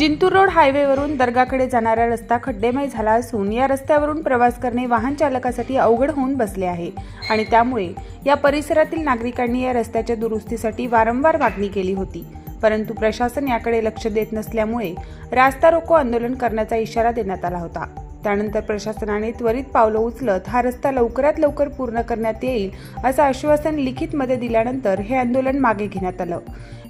Jintur road हायवेवरून दर्गाकडे जाणारा रस्ता खड्डेमय झाला असून या रस्त्यावरून प्रवास करणे वाहन चालकासाठी अवघड होऊन बसले आहे. आणि त्यामुळे या परिसरातील नागरिकांनी या रस्त्याच्या दुरुस्तीसाठी वारंवार मागणी केली होती. परंतु प्रशासन याकडे लक्ष देत नसल्यामुळे रास्ता रोको आंदोलन करण्याचा इशारा देण्यात आला होता. त्यानंतर प्रशासनाने त्वरित पावलं उचलत हा रस्ता लवकरात लवकर पूर्ण करण्यात येईल असं आश्वासन लिखितमध्ये दिल्यानंतर हे आंदोलन मागे घेण्यात आलं.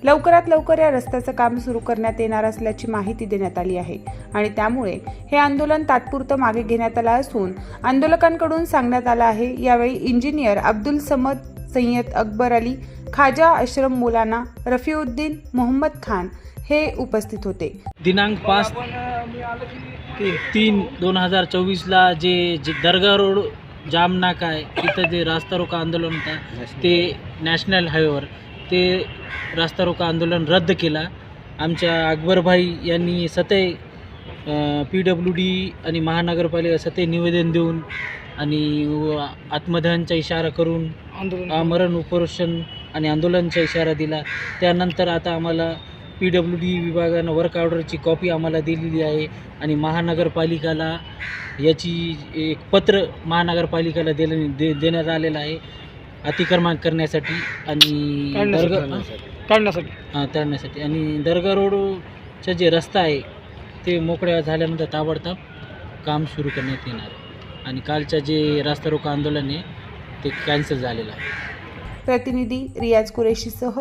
लवकरात लवकर या रस्त्याचं काम सुरू करण्यात येणार असल्याची माहिती देण्यात आली आहे आणि त्यामुळे हे आंदोलन तात्पुरतं मागे घेण्यात आलं असून आंदोलकांकडून सांगण्यात आलं आहे. यावेळी इंजिनियर अब्दुल समद सय्यद अकबर अली खाजा अश्रम मुलाना रफीउद्दीन मोहम्मद खान हे उपस्थित होते. दिनांक पाच तीन दोन हजार चोवीसला जे जे दर्गा रोड जाम नाका आहे तिथं जे रास्ता रोका आंदोलन होता ते नॅशनल हायवेवर ते रास्ता रोका आंदोलन रद्द केला. आमच्या अकबरभाई यांनी सतय पी डब्ल्यू डी आणि महानगरपालिका सतय निवेदन देऊन आणि आत्मदहनचा इशारा करून आमरण उपोषण आणि आंदोलनचा इशारा दिला. त्यानंतर आता आम्हाला पी डब्ल्यू डी विभागानं वर्क ऑर्डरची कॉपी आम्हाला दिलेली आहे आणि महानगरपालिकाला याची एक पत्र महानगरपालिकेला दिले दे देण्यात आलेलं आहे. अतिक्रमण करण्यासाठी आणि दर्गा काढण्यासाठी. हां करण्यासाठी आणि दर्गा रोडचा जे रस्ता आहे ते मोकळ्या झाल्यानंतर ताबडतोब काम सुरू करण्यात येणार आणि कालचं जे रास्ता रोको आंदोलन आहे ते कॅन्सल झालेलं आहे. प्रतिनिधी रियाज कुरेशीसह